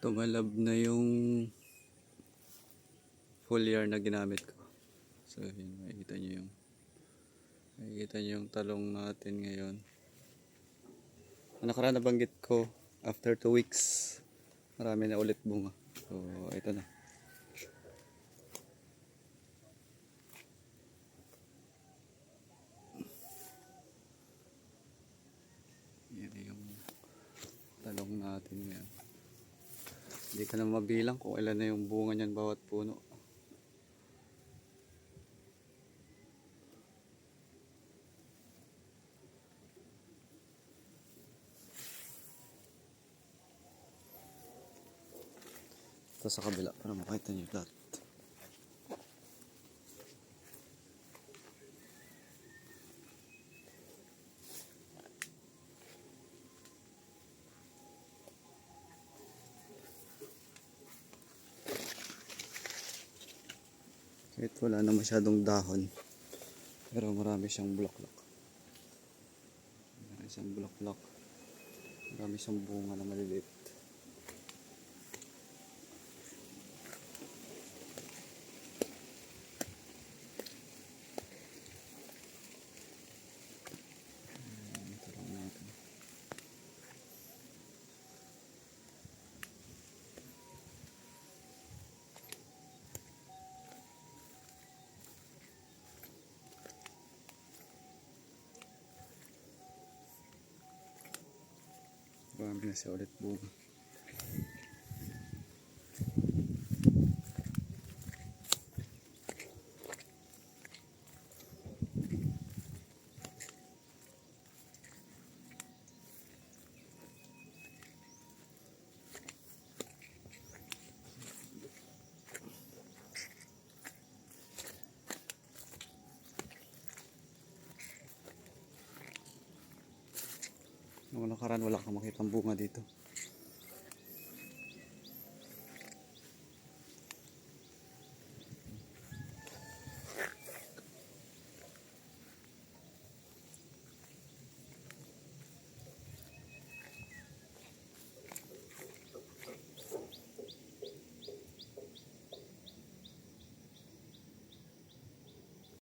tumalab na yung foliar na ginamit ko. So, yun, makikita nyo yung makikita nyo yung talong natin ngayon. Nakaraan nabanggit ko, after 2 weeks, marami na ulit bunga. So, ito na. Yan yung talong natin ngayon. Hindi ka na mabilang kung ilan na yung bunga niyan bawat puno. Ito sa kabila para makita niyo lahat. Kahit wala na masyadong dahon. Pero marami siyang bulaklak. Marami siyang bulaklak. Marami siyang bunga na maliliit. Marami na siya ulit bunga. Nung nakaraan wala kang makitang bunga dito.